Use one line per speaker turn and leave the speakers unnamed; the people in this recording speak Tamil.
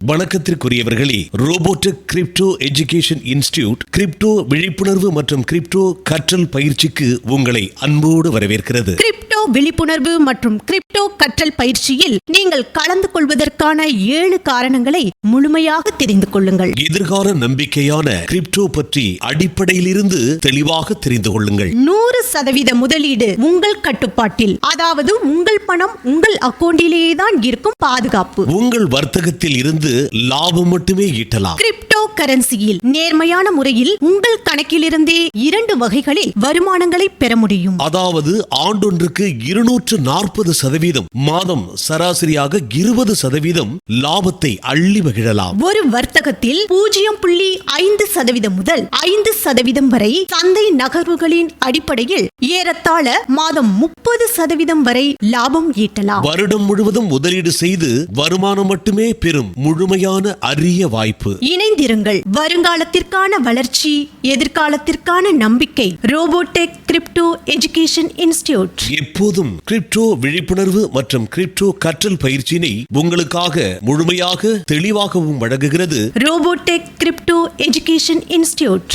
வணக்கத்திற்குரியவர்களே robotic crypto education institute crypto விழிப்புணர்வு மற்றும் கிரிப்டோ கற்றல் பயிற்சிக்கு உங்களை அன்போடு வரவேற்கிறது.
கிரிப்டோ விழிப்புணர்வு மற்றும் கிரிப்டோ கற்றல் பயிற்சியில் நீங்கள் கலந்து கொள்வதற்கான ஏழு காரணங்களை முழுமையாக தெரிந்து கொள்ளுங்கள்.
எதிர்கால நம்பிக்கையான கிரிப்டோ பற்றி அடிப்படையிலிருந்து தெளிவாக தெரிந்து கொள்ளுங்கள்.
நூறு சதவீத முதலீடு உங்கள் கட்டுப்பாட்டில். அதாவது உங்கள் பணம் உங்கள் அக்கவுண்டிலேயே தான் இருக்கும் பாதுகாப்பு.
உங்கள் வர்த்தகத்தில் இருந்து லாபம் மட்டுமே ஈட்டலாம்.
கிரிப்டோ கரன்சியில் நேர்மையான முறையில் உங்கள் கணக்கிலிருந்தே இரண்டு வகைகளில் வருமானங்களை பெற முடியும்.
அதாவது ஆண்டொன்றுக்கு இருநூற்று நாற்பது சதவீதம் மாதம் சராசரியாக இருபது சதவீதம் லாபத்தை அள்ளி மகிழலாம்.
ஒரு வர்த்தகத்தில் பூஜ்ஜியம் புள்ளி ஐந்து சதவீதம் முதல் ஐந்து சதவீதம் வரை சந்தை நகர்வுகளின் அடிப்படையில் ஏறத்தாழ மாதம் முப்பது சதவீதம் வரை லாபம் ஈட்டலாம்.
வருடம் முழுவதும் முதலீடு செய்து வருமானம் மட்டுமே பெறும் முழுமையான அரிய வாய்ப்பு.
இணைந்திருங்கள். வருங்காலத்திற்கான வளர்ச்சி எதிர்காலத்திற்கான நம்பிக்கை. ரோபோடெக் கிரிப்டோ எஜுகேஷன் இன்ஸ்டிடியூட்
எப்போதும் கிரிப்டோ விழிப்புணர்வு மற்றும் கிரிப்டோ கற்றல் பயிற்சியினை உங்களுக்காக முழுமையாக தெளிவாகவும் வழங்குகிறது
ரோபோடெக் கிரிப்டோ எஜுகேஷன் இன்ஸ்டிடியூட்